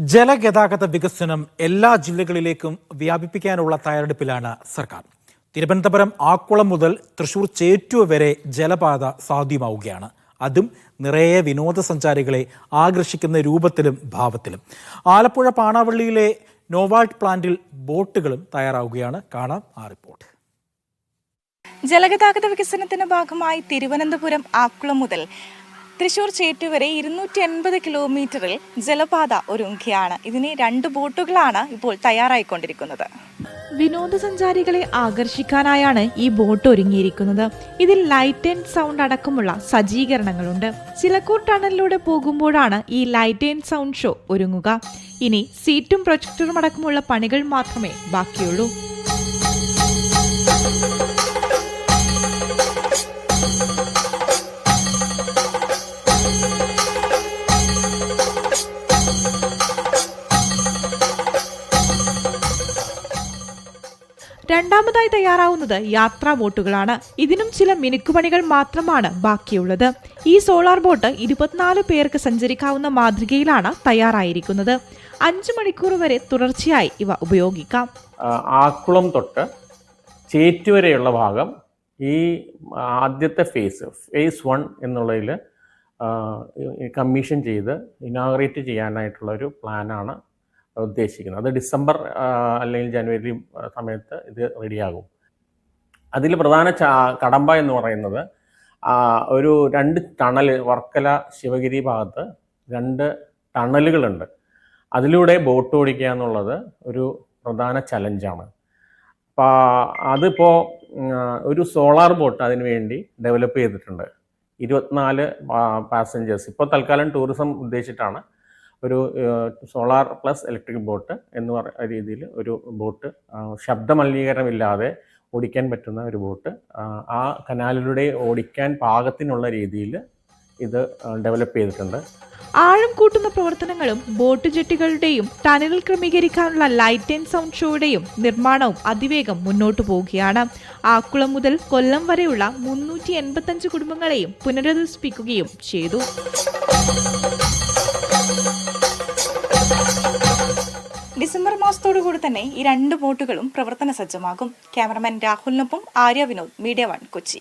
ജലഗതാഗത വികസനം എല്ലാ ജില്ലകളിലേക്കും വ്യാപിപ്പിക്കാനുള്ള തയ്യാറെടുപ്പിലാണ് സർക്കാർ. തിരുവനന്തപുരം ആക്കുളം മുതൽ തൃശൂർ ചേറ്റുവ വരെ ജലപാത സാധ്യമാവുകയാണ്. അതും നിറയെ വിനോദസഞ്ചാരികളെ ആകർഷിക്കുന്ന രൂപത്തിലും ഭാവത്തിലും. ആലപ്പുഴ പാണാവള്ളിയിലെ നോവാൾട്ട് പ്ലാന്റിൽ ബോട്ടുകളും തയ്യാറാവുകയാണ്. കാണാം ആ റിപ്പോർട്ട്. ജലഗതാഗത വികസനത്തിന്റെ ഭാഗമായി തിരുവനന്തപുരം ആക്കുളം മുതൽ തൃശൂർ ചേറ്റു വരെ ഇരുന്നൂറ്റി എൺപത് കിലോമീറ്ററിൽ ജലപാത ഒരുങ്ങുകയാണ്. ഇതിന് രണ്ട് ബോട്ടുകളാണ് ഇപ്പോൾ തയ്യാറായിക്കൊണ്ടിരിക്കുന്നത്. വിനോദസഞ്ചാരികളെ ആകർഷിക്കാനായാണ് ഈ ബോട്ട് ഒരുങ്ങിയിരിക്കുന്നത്. ഇതിൽ ലൈറ്റ് ആൻഡ് സൗണ്ട് അടക്കമുള്ള സജ്ജീകരണങ്ങളുണ്ട്. ചിലക്കൂർ ടണലിലൂടെ പോകുമ്പോഴാണ് ഈ ലൈറ്റ് ആൻഡ് സൗണ്ട് ഷോ ഒരുങ്ങുക. ഇനി സീറ്റും പ്രൊജക്ടറും അടക്കമുള്ള പണികൾ മാത്രമേ ബാക്കിയുള്ളൂ. രണ്ടാമതായി തയ്യാറാവുന്നത് യാത്രാ ബോട്ടുകളാണ്. ഇതിനും ചില മിനുക്കുപണികൾ മാത്രമാണ് ബാക്കിയുള്ളത്. ഈ സോളാർ ബോട്ട് ഇരുപത്തിനാല് പേർക്ക് സഞ്ചരിക്കാവുന്ന മാതൃകയിലാണ് തയ്യാറായിരിക്കുന്നത്. അഞ്ചു മണിക്കൂർ വരെ തുടർച്ചയായി ഇവ ഉപയോഗിക്കാം. ആക്കുളം തൊട്ട് ചേറ്റ് വരെയുള്ള ഭാഗം ഈ ആദ്യത്തെ ഫേസ് ഫേസ് വൺ എന്നുള്ളതിൽ കമ്മീഷൻ ചെയ്ത് ഇനാഗ്രേറ്റ് ചെയ്യാനായിട്ടുള്ള ഒരു പ്ലാനാണ് ഉദ്ദേശിക്കുന്നത്. അത് ഡിസംബർ അല്ലെങ്കിൽ ജനുവരി സമയത്ത് ഇത് റെഡിയാകും. അതിൽ പ്രധാന കടമ്പ എന്ന് പറയുന്നത് ഒരു രണ്ട് ടണൽ വർക്കല ശിവഗിരി ഭാഗത്ത് രണ്ട് ടണലുകളുണ്ട്. അതിലൂടെ ബോട്ട് ഓടിക്കുക എന്നുള്ളത് ഒരു പ്രധാന ചലഞ്ചാണ്. അപ്പോൾ അതിപ്പോൾ ഒരു സോളാർ ബോട്ട് അതിന് വേണ്ടി ഡെവലപ്പ് ചെയ്തിട്ടുണ്ട്. ഇരുപത്തിനാല് പാസഞ്ചേഴ്സ് ഇപ്പോൾ തൽക്കാലം ടൂറിസം ഉദ്ദേശിച്ചിട്ടാണ് ഒരു സോളാർ പ്ലസ് ഇലക്ട്രിക് ബോട്ട് എന്ന് പറയുന്ന രീതിയിൽ ഒരു ബോട്ട് ശബ്ദമലിനീകരണമില്ലാതെ ഓടിക്കാൻ പറ്റുന്ന ഒരു ബോട്ട് ആ, കനാലിലൂടെ ഓടിക്കാൻ പാകത്തിനുള്ള രീതിയിൽ ഇത് ഡെവലപ്പ് ചെയ്തിട്ടുണ്ട്. ആഴം കൂട്ടുന്ന പ്രവർത്തനങ്ങളും ബോട്ട് ജെട്ടികളുടെയും ടണലിൽ ക്രമീകരിക്കാനുള്ള ലൈറ്റ് ആൻഡ് സൗണ്ട് ഷോയുടെയും നിർമ്മാണവും അതിവേഗം മുന്നോട്ടു പോവുകയാണ്. ആക്കുളം മുതൽ കൊല്ലം വരെയുള്ള മുന്നൂറ്റി എൺപത്തഞ്ച് കുടുംബങ്ങളെയും പുനരധിവസിപ്പിക്കുകയും ചെയ്തു. ഡിസംബർ മാസത്തോടു കൂടി തന്നെ ഈ രണ്ട് ബോട്ടുകളും പ്രവർത്തന സജ്ജമാകും. ക്യാമറമാൻ രാഹുലിനൊപ്പം ആര്യ വിനോദ് മീഡിയ വൺ കൊച്ചി.